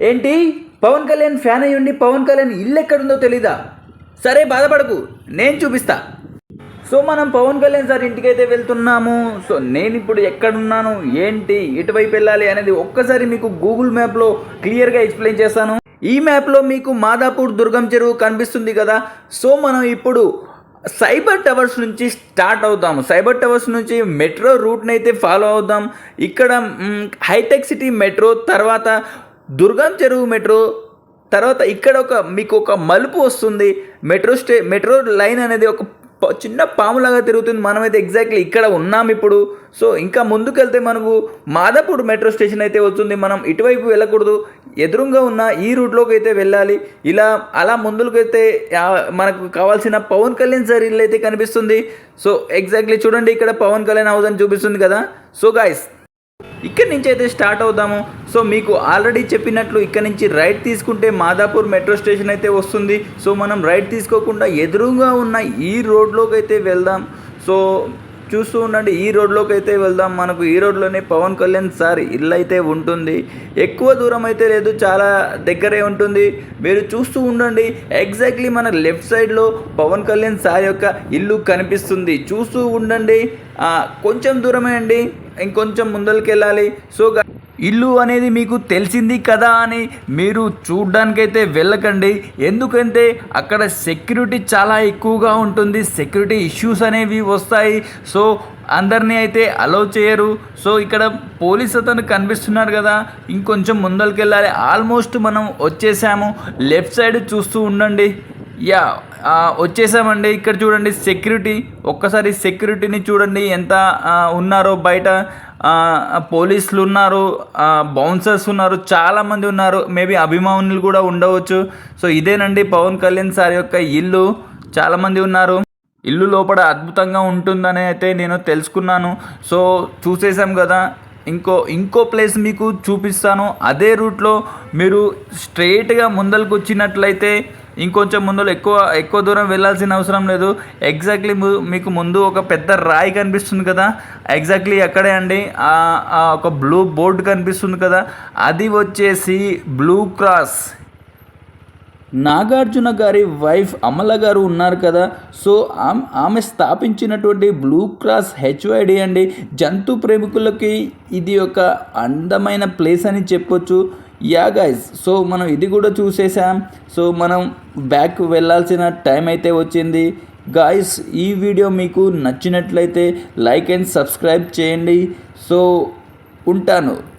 ఏంటి? పవన్ కళ్యాణ్ ఫ్యాన్ అయ్యుండి పవన్ కళ్యాణ్ ఇల్లు ఎక్కడుందో తెలీదా? సరే బాధపడకు. నేను చూపిస్తా. సో మనం పవన్ కళ్యాణ్ సార్ ఇంటికి అయితే వెళ్తున్నాము. సో నేను ఇప్పుడు ఎక్కడున్నాను? ఏంటి? ఎటువైపు వెళ్ళాలి అనేది ఒక్కసారి మీకు గూగుల్ మ్యాప్లో క్లియర్గా ఎక్స్ప్లెయిన్ చేస్తాను. ఈ మ్యాప్లో మీకు మాదాపూర్ దుర్గం చెరువు కనిపిస్తుంది కదా? సో మనం ఇప్పుడు సైబర్ టవర్స్ నుంచి స్టార్ట్ అవుతాము. సైబర్ టవర్స్ నుంచి మెట్రో రూట్ని అయితే ఫాలో అవుదాం ఇక్కడ హైటెక్ సిటీ మెట్రో తర్వాత దుర్గం చెరువు మెట్రో తర్వాత ఇక్కడ ఒక మీకు ఒక మలుపు వస్తుంది. మెట్రో స్టే మెట్రో లైన్ అనేది ఒక ప- చిన్న పాములాగా తిరుగుతుంది. మనమైతే ఎగ్జాక్ట్లీ ఇక్కడ ఉన్నాం ఇప్పుడు. సో ఇంకా ముందుకెళ్తే మనకు మాదాపూర్ మెట్రో స్టేషన్ అయితే వస్తుంది. మనం ఇటువైపు వెళ్ళకూడదు. ఎదురుగా ఉన్న ఈ రూట్లోకి అయితే వెళ్ళాలి. ఇలా అలా ముందుకైతే మనకు కావాల్సిన పవన్ కళ్యాణ్ సార్ ఇల్లు అయితే కనిపిస్తుంది. సో ఎగ్జాక్ట్లీ చూడండి ఇక్కడ పవన్ కళ్యాణ్ హౌస్ అని చూపిస్తుంది కదా. సో గాయస్ ఇక్కడి నుంచి అయితే స్టార్ట్ అవుదాము. సో మీకు ఆల్రెడీ చెప్పినట్లు ఇక్కడ నుంచి రైట్ తీసుకుంటే మాదాపూర్ మెట్రో స్టేషన్ అయితే వస్తుంది. సో మనం రైట్ తీసుకోకుండా ఎదురుగా ఉన్న ఈ రోడ్లోకి అయితే వెళ్దాం. సో చూస్తూ ఉండండి. ఈ రోడ్లోకి అయితే వెళ్దాం. మనకు ఈ రోడ్లోనే పవన్ కళ్యాణ్ సార్ ఇల్లు అయితే ఉంటుంది. ఎక్కువ దూరం అయితే లేదు. చాలా దగ్గరే ఉంటుంది. మీరు చూస్తూ ఉండండి. ఎగ్జాక్ట్లీ మన లెఫ్ట్ సైడ్లో పవన్ కళ్యాణ్ సార్ యొక్క ఇల్లు కనిపిస్తుంది. చూస్తూ ఉండండి. కొంచెం దూరమే అండి. ఇంకొంచెం ముందరికి వెళ్ళాలి సో ఇల్లు అనేది మీకు తెలిసింది కదా అని మీరు చూడ్డానికైతే వెళ్ళకండి. ఎందుకంటే అక్కడ సెక్యూరిటీ చాలా ఎక్కువగా ఉంటుంది. సెక్యూరిటీ ఇష్యూస్ అనేవి వస్తాయి. సో అందరినీ అయితే అలౌ చేయరు. సో ఇక్కడ పోలీస్ అతను కనిపిస్తున్నారు కదా. ఇంకొంచెం ముందరికి వెళ్ళాలి ఆల్మోస్ట్ మనం వచ్చేసాము. లెఫ్ట్ సైడ్ చూస్తూ ఉండండి. యా వచ్చేసామండి. ఇక్కడ చూడండి సెక్యూరిటీ. ఒక్కసారి సెక్యూరిటీని చూడండి. ఎంత ఉన్నారో బయట. పోలీసులు ఉన్నారు బౌన్సర్స్ ఉన్నారు చాలామంది ఉన్నారు. మేబీ అభిమానులు కూడా ఉండవచ్చు. సో ఇదేనండి పవన్ కళ్యాణ్ సార్ యొక్క ఇల్లు. చాలామంది ఉన్నారు. ఇల్లు లోపల అద్భుతంగా ఉంటుందని అయితే నేను తెలుసుకున్నాను. సో చూసేసాం కదా. ఇంకో ఇంకో ప్లేస్ మీకు చూపిస్తాను. అదే రూట్లో మీరు స్ట్రైట్గా ముందరకు వచ్చినట్లయితే ఇంకొంచెం ముందులో ఎక్కువ ఎక్కువ దూరం వెళ్ళాల్సిన అవసరం లేదు. ఎగ్జాక్ట్లీ మీకు ముందు ఒక పెద్ద రాయి కనిపిస్తుంది కదా. ఎగ్జాక్ట్లీ అక్కడే అండి. ఆ- ఒక బ్లూ బోర్డు కనిపిస్తుంది కదా. అది వచ్చేసి బ్లూ క్రాస్ నాగార్జున గారి వైఫ్ అమల గారు ఉన్నారు కదా. సో ఆమె ఆమె స్థాపించినటువంటి బ్లూ క్రాస్ హెచ్వైడి అండి. జంతు ప్రేమికులకి ఇది ఒక అందమైన ప్లేస్ అని చెప్పొచ్చు. యా గైజ్ సో మనం ఇది కూడా చూసేసాం. సో మనం బ్యాక్ వెళ్ళాల్సిన టైం అయితే వచ్చింది. గాయస్ ఈ వీడియో మీకు నచ్చినట్లయితే లైక్ అండ్ సబ్స్క్రైబ్ చేయండి. సో ఉంటాను.